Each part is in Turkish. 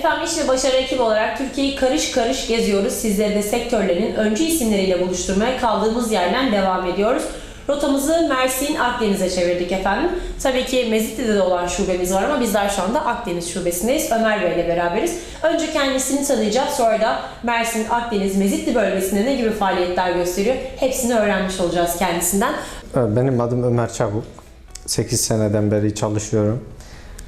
Efendim iş ve başarı ekibi olarak Türkiye'yi karış karış geziyoruz. Sizleri de sektörlerin öncü isimleriyle buluşturmaya kaldığımız yerden devam ediyoruz. Rotamızı Mersin, Akdeniz'e çevirdik efendim. Tabii ki Mezitli'de de olan şubemiz var ama bizler şu anda Akdeniz şubesindeyiz. Ömer Bey ile beraberiz. Önce kendisini tanıyacağız. Sonra da Mersin, Akdeniz, Mezitli bölgesinde ne gibi faaliyetler gösteriyor? Hepsini öğrenmiş olacağız kendisinden. Benim adım Ömer Çabuk. 8 seneden beri çalışıyorum.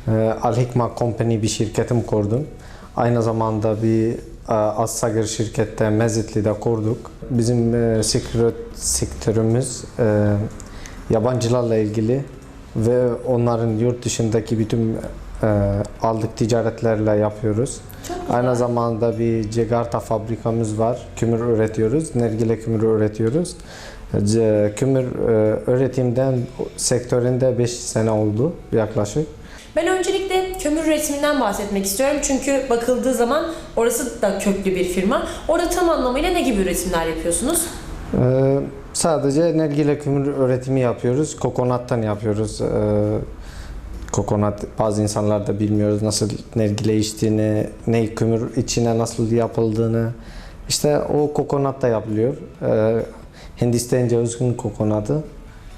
Ee, Alhikma Company bir şirketim kurdum. Aynı zamanda bir e, Assagir şirkette Mezitli'de kurduk. Bizim e, sektör, sektörümüz e, yabancılarla ilgili ve onların yurt dışındaki bütün e, aldık ticaretlerle yapıyoruz. Aynı zamanda bir Cegarta fabrikamız var. Kümür üretiyoruz. Nergile kümürü üretiyoruz. C- Kümür e, üretimden sektöründe 5 sene oldu yaklaşık. Ben öncelikle kömür üretiminden bahsetmek istiyorum. Çünkü bakıldığı zaman orası da köklü bir firma. Orada tam anlamıyla ne gibi üretimler yapıyorsunuz? Ee, sadece nergile kümür üretimi yapıyoruz. Kokonattan yapıyoruz. Ee, kokonat bazı insanlar da bilmiyoruz nasıl nergile içtiğini, ne kümür içine nasıl yapıldığını. İşte o kokonat da yapılıyor. Ee, Hindistan cevizin kokonatı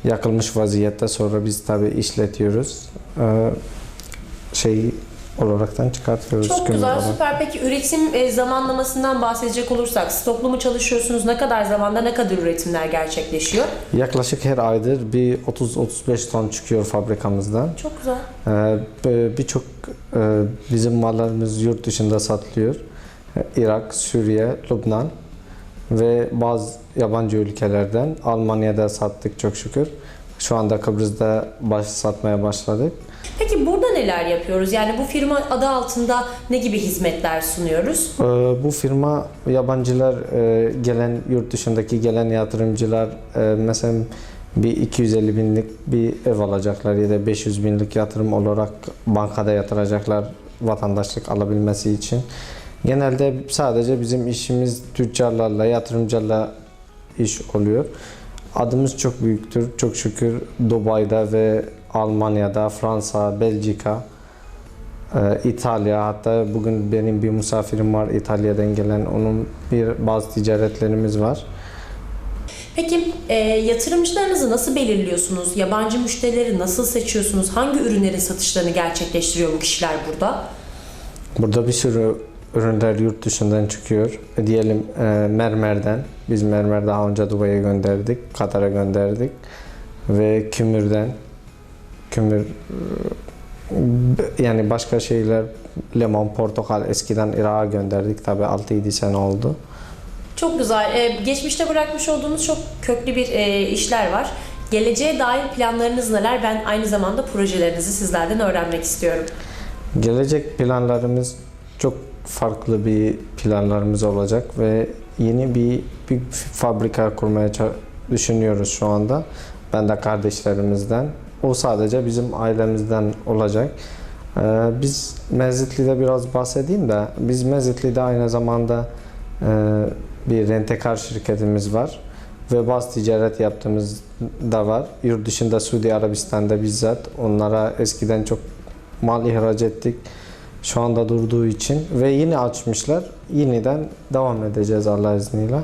yakılmış vaziyette sonra biz tabi işletiyoruz. Ee, şey olaraktan çıkartıyoruz. Çok güzel, olarak. süper. Peki üretim e, zamanlamasından bahsedecek olursak, stoklu mu çalışıyorsunuz? Ne kadar zamanda ne kadar üretimler gerçekleşiyor? Yaklaşık her aydır bir 30-35 ton çıkıyor fabrikamızdan. Çok güzel. Ee, Birçok e, bizim mallarımız yurt dışında satılıyor. Ee, Irak, Suriye, Lübnan ve bazı yabancı ülkelerden. Almanya'da sattık çok şükür. Şu anda Kıbrıs'ta baş satmaya başladık. Peki burada neler yapıyoruz? Yani bu firma adı altında ne gibi hizmetler sunuyoruz? Ee, Bu firma yabancılar e, gelen yurt dışındaki gelen yatırımcılar e, mesela bir 250 binlik bir ev alacaklar ya da 500 binlik yatırım olarak bankada yatıracaklar vatandaşlık alabilmesi için. Genelde sadece bizim işimiz tüccarlarla, yatırımcılarla iş oluyor. Adımız çok büyüktür. Çok şükür Dubai'de ve Almanya'da, Fransa, Belçika, ee, İtalya hatta bugün benim bir misafirim var İtalya'dan gelen onun bir bazı ticaretlerimiz var. Peki e, yatırımcılarınızı nasıl belirliyorsunuz? Yabancı müşterileri nasıl seçiyorsunuz? Hangi ürünlerin satışlarını gerçekleştiriyor bu kişiler burada? Burada bir sürü ürünler yurt dışından çıkıyor. E, diyelim e, mermerden biz mermer daha önce Dubai'ye gönderdik, Katar'a gönderdik ve kümürden kümür yani başka şeyler limon, portakal eskiden Irak'a gönderdik tabi 6-7 sene oldu. Çok güzel. E, geçmişte bırakmış olduğunuz çok köklü bir e, işler var. Geleceğe dair planlarınız neler? Ben aynı zamanda projelerinizi sizlerden öğrenmek istiyorum. Gelecek planlarımız çok farklı bir planlarımız olacak ve yeni bir bir fabrika kurmaya düşünüyoruz şu anda. Ben de kardeşlerimizden. O sadece bizim ailemizden olacak. Ee, Biz Mezitli'de biraz bahsedeyim de biz Mezitli'de aynı zamanda e, bir rentekar şirketimiz var ve bazı ticaret yaptığımız da var. Yurt dışında Suudi Arabistan'da bizzat onlara eskiden çok mal ihraç ettik. Şu anda durduğu için ve yine açmışlar. Yeniden devam edeceğiz Allah izniyle.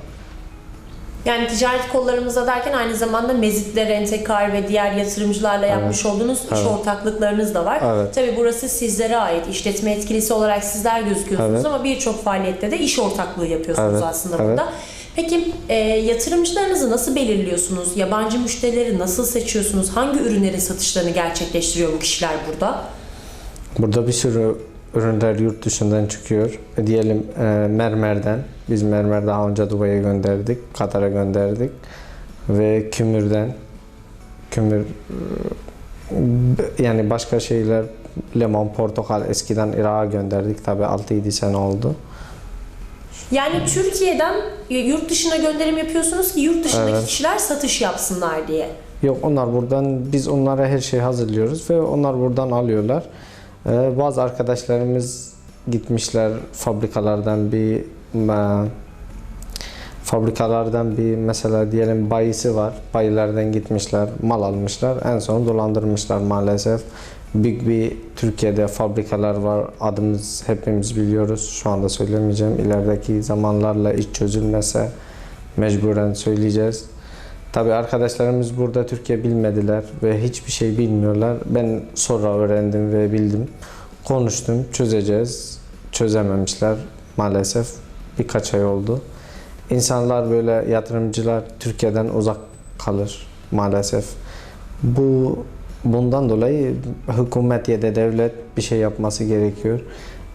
Yani ticaret kollarımızda derken aynı zamanda Mezit'le, Rentekar ve diğer yatırımcılarla yapmış olduğunuz iş Evet. ortaklıklarınız da var. Evet. Tabii burası sizlere ait. İşletme etkilisi olarak sizler gözüküyorsunuz Evet. ama birçok faaliyette de iş ortaklığı yapıyorsunuz Evet, aslında evet. burada. Peki e, yatırımcılarınızı nasıl belirliyorsunuz? Yabancı müşterileri nasıl seçiyorsunuz? Hangi ürünlerin satışlarını gerçekleştiriyor bu kişiler burada? Burada bir sürü ürünler yurt dışından çıkıyor. E, diyelim e, mermerden. Biz mermer daha önce Dubai'ye gönderdik. Katar'a gönderdik. Ve kümürden. Kümür e, yani başka şeyler limon, portakal eskiden Irak'a gönderdik. Tabi 6-7 sene oldu. Yani Türkiye'den yurt dışına gönderim yapıyorsunuz ki yurt dışındaki Evet. kişiler satış yapsınlar diye. Yok onlar buradan biz onlara her şeyi hazırlıyoruz ve onlar buradan alıyorlar. Ee, bazı arkadaşlarımız gitmişler fabrikalardan bir e, fabrikalardan bir mesela diyelim bayisi var. Bayilerden gitmişler, mal almışlar. En son dolandırmışlar maalesef. Büyük bir Türkiye'de fabrikalar var. Adımız hepimiz biliyoruz. Şu anda söylemeyeceğim. İlerideki zamanlarla iş çözülmese mecburen söyleyeceğiz. Tabii arkadaşlarımız burada Türkiye bilmediler ve hiçbir şey bilmiyorlar. Ben sonra öğrendim ve bildim. Konuştum, çözeceğiz. Çözememişler maalesef. Birkaç ay oldu. İnsanlar böyle yatırımcılar Türkiye'den uzak kalır maalesef. Bu bundan dolayı hükümet ya da devlet bir şey yapması gerekiyor.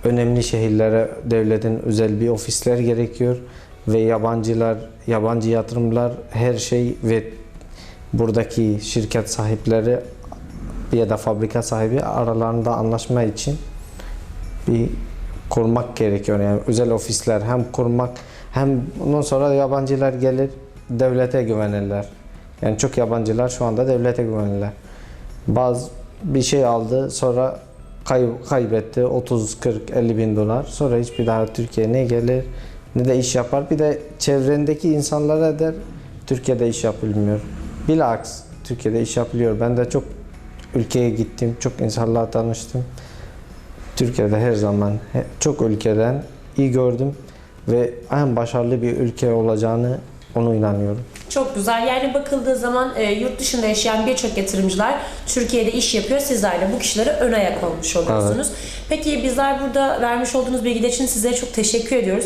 Önemli şehirlere devletin özel bir ofisler gerekiyor ve yabancılar, yabancı yatırımlar her şey ve buradaki şirket sahipleri ya da fabrika sahibi aralarında anlaşma için bir kurmak gerekiyor. Yani özel ofisler hem kurmak hem ondan sonra yabancılar gelir devlete güvenirler. Yani çok yabancılar şu anda devlete güvenirler. Bazı bir şey aldı sonra kay, kaybetti 30 40 50 bin dolar sonra hiçbir daha Türkiye'ye ne gelir ne de iş yapar bir de çevrendeki insanlara der Türkiye'de iş yapılmıyor bilaks Türkiye'de iş yapılıyor ben de çok ülkeye gittim çok insanlarla tanıştım Türkiye'de her zaman çok ülkeden iyi gördüm ve en başarılı bir ülke olacağını onu inanıyorum. Çok güzel. Yani bakıldığı zaman e, yurt dışında yaşayan birçok yatırımcılar Türkiye'de iş yapıyor. Sizler de bu kişilere ön ayak olmuş oluyorsunuz. Peki bizler burada vermiş olduğunuz bilgiler için sizlere çok teşekkür ediyoruz.